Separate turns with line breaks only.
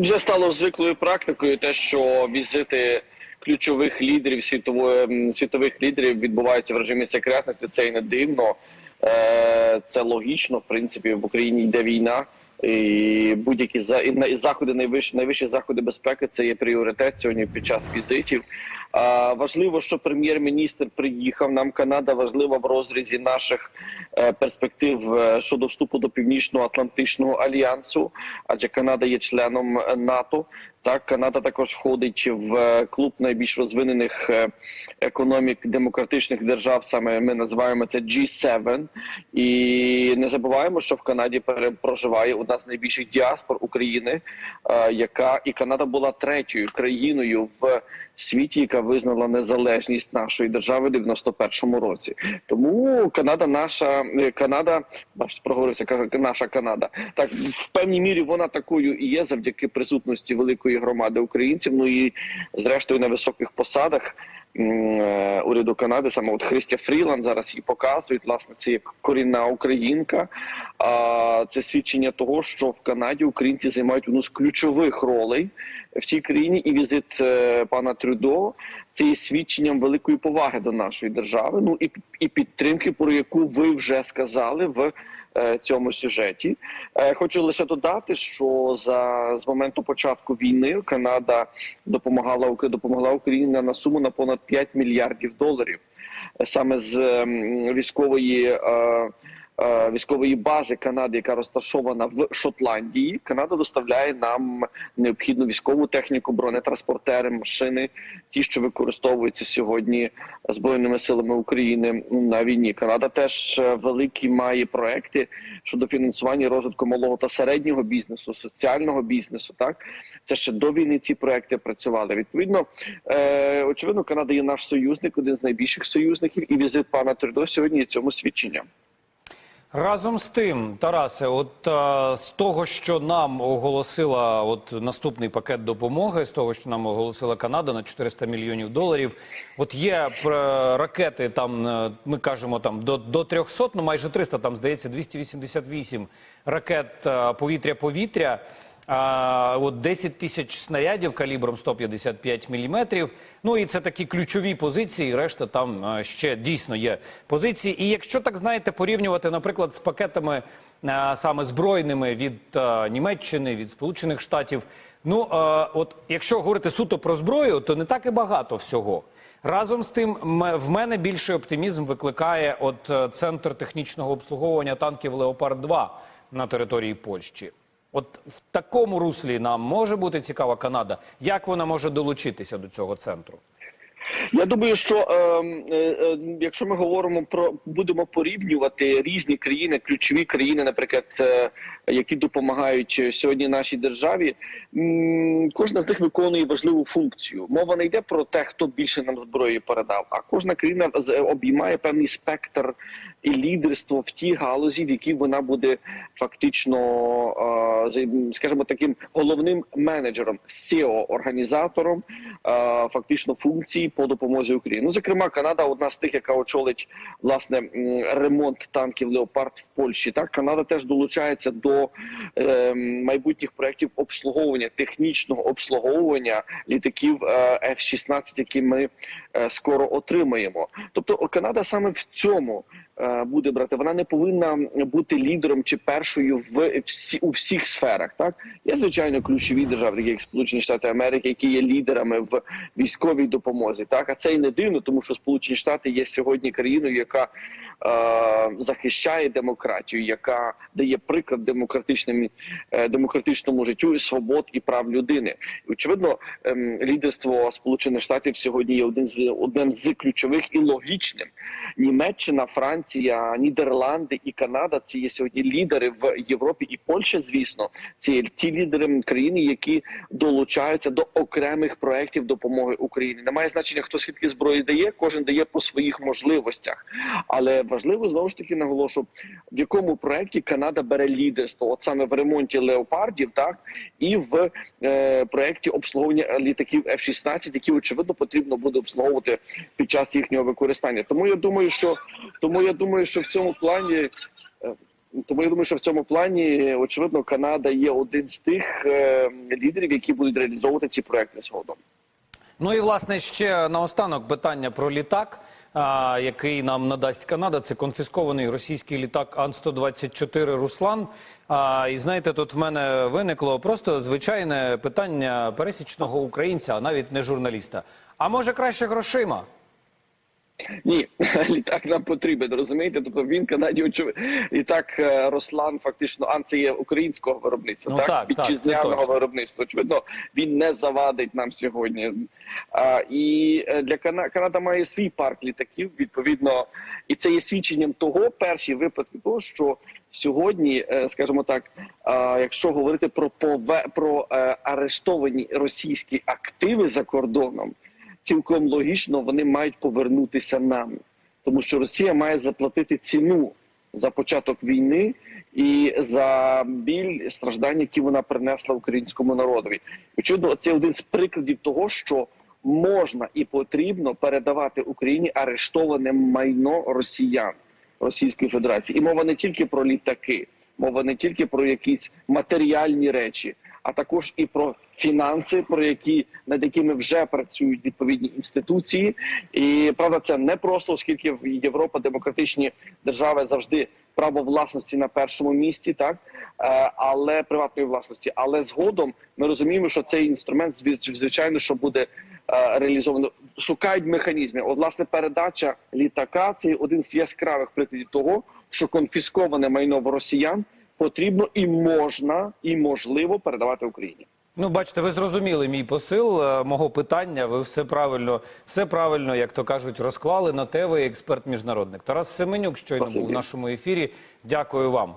вже стало звиклою практикою, те, що візити ключових лідерів світової світових лідерів відбуваються в режимі секретності. Це і не дивно. Е, Це логічно. В принципі, в Україні йде війна. І будь-які за і заходи найвищі найвищі заходи безпеки це є пріоритет сьогодні під час візитів. Важливо, що прем'єр-міністр приїхав. Нам Канада важлива в розрізі наших перспектив е, щодо вступу до північно-атлантичного альянсу, адже Канада є членом е, НАТО. Так, Канада також входить в е, клуб найбільш розвинених е, економік демократичних держав. Саме ми називаємо це G7. І не забуваємо, що в Канаді проживає одна з найбільших діаспор України, е, яка і Канада була третьою країною в світі, яка визнала незалежність нашої держави в 91-му році. Тому Канада, наша е, Канада, бачите, проговорився наша Канада. Так в певній мірі вона такою і є завдяки присутності великої громади українців. Ну і зрештою на високих посадах е, уряду Канади, саме от Христя Фріланд зараз її показують. Власне, це як корінна українка. А це свідчення того, що в Канаді українці займають одну з ключових ролей в цій країні, і візит е, пана Трюдо це є свідченням великої поваги до нашої держави. Ну і, і підтримки, про яку ви вже сказали в е, цьому сюжеті. Е, Хочу лише додати, що за з моменту початку війни Канада допомагала допомогла Україні на суму на понад 5 мільярдів доларів Е, саме з військової. Е, Військової бази Канади, яка розташована в Шотландії, Канада доставляє нам необхідну військову техніку, бронетранспортери, машини, ті, що використовуються сьогодні збройними силами України на війні. Канада теж е, великі має проекти щодо фінансування розвитку малого та середнього бізнесу, соціального бізнесу. Так це ще до війни ці проекти працювали. Відповідно, е, очевидно, Канада є наш союзник, один з найбільших союзників, і візит пана Трюдо сьогодні є цьому свідченням.
Разом з тим, Тарасе, от а, з того, що нам оголосила от наступний пакет допомоги, з того, що нам оголосила Канада на 400 мільйонів доларів, от є е, ракети, там е, ми кажемо там до, до 300, ну майже 300, там здається 288 ракет е, повітря-повітря. А, от 10 тисяч снарядів калібром 155 міліметрів. Ну і це такі ключові позиції. Решта там ще дійсно є позиції. І якщо так знаєте, порівнювати, наприклад, з пакетами а, саме збройними від а, Німеччини, від Сполучених Штатів. Ну а, от якщо говорити суто про зброю, то не так і багато всього. Разом з тим, в мене більший оптимізм викликає от е, центр технічного обслуговування танків Леопард 2 на території Польщі. От в такому руслі нам може бути цікава Канада. Як вона може долучитися до цього центру?
Я думаю, що е, е, е, якщо ми говоримо про будемо порівнювати різні країни, ключові країни, наприклад, е, які допомагають сьогодні нашій державі, м, кожна з них виконує важливу функцію. Мова не йде про те, хто більше нам зброї передав, а кожна країна обіймає певний спектр і лідерство в тій галузі, в якій вона буде фактично, е, скажімо, таким головним менеджером, SEO, організатором е, фактично функцій по допомозі Україні. Ну, зокрема, Канада одна з тих, яка очолить власне ремонт танків Леопард в Польщі. Так, Канада теж долучається до е, майбутніх проєктів обслуговування, технічного обслуговування літаків е, F-16, які ми скоро отримаємо. Тобто Канада саме в цьому буде брати. Вона не повинна бути лідером чи першою в всі у всіх сферах. Так є звичайно ключові держави, такі як Сполучені Штати Америки, які є лідерами в військовій допомозі. Так, а це й не дивно, тому що Сполучені Штати є сьогодні країною, яка е, захищає демократію, яка дає приклад демократичним е, демократичному життю, свобод і прав людини. Очевидно, ем, лідерство Сполучених Штатів сьогодні є один з одним з ключових і логічним. Німеччина, Франція, Нідерланди і Канада це є сьогодні лідери в Європі і Польща. Звісно, це є ті лідери країни, які долучаються до окремих проєктів допомоги Україні. Немає значення, хто скільки зброї дає, кожен дає по своїх можливостях. Але важливо знову ж таки наголошу, в якому проєкті Канада бере лідерство, от саме в ремонті леопардів, так і в е, проєкті обслуговування літаків F-16, які очевидно потрібно буде обслуговувати під час їхнього використання. Тому я думаю, що тому я думаю, що в цьому плані. е, Тому я думаю, що в цьому плані очевидно Канада є один з тих е, лідерів, які будуть реалізовувати ці проекти згодом.
Ну і власне ще наостанок питання про літак, а, який нам надасть Канада. Це конфіскований російський літак Ан-124 Руслан. А, і знаєте, тут в мене виникло просто звичайне питання пересічного українця, а навіть не журналіста. А може краще грошима?
Ні, літак нам потрібен, розумієте? Тобто він Канаді очевидно. Літак е, Рослан, фактично, Ан це є українського виробництва,
Ну,
так,
так, так,
вітчизняного
точно.
виробництва. Очевидно, він не завадить нам сьогодні. А, і е, для Кана... Канада має свій парк літаків, відповідно, і це є свідченням того, перші випадки того, що сьогодні, е, скажімо так, якщо говорити про пове... про арештовані російські активи за кордоном цілком логічно вони мають повернутися нам, тому що Росія має заплатити ціну за початок війни і за біль страждання, які вона принесла українському народові. Очевидно, це один з прикладів того, що можна і потрібно передавати Україні арештоване майно росіян Російської Федерації. І мова не тільки про літаки, мова не тільки про якісь матеріальні речі, а також і про фінанси, про які над якими вже працюють відповідні інституції. І правда, це не просто, оскільки в Європа демократичні держави завжди право власності на першому місці, так Е, але приватної власності. Але згодом ми розуміємо, що цей інструмент звичайно, що буде е, реалізовано. Шукають механізми. От власне передача літака це один з яскравих прикладів того, що конфісковане майно в росіян потрібно і можна, і можливо передавати Україні.
Ну, бачите, ви зрозуміли мій посил е, мого питання. Ви все правильно, все правильно, як то кажуть, розклали на те. Ви експерт міжнародник. Тарас Семенюк щойно
Спасибо.
був в нашому ефірі. Дякую вам.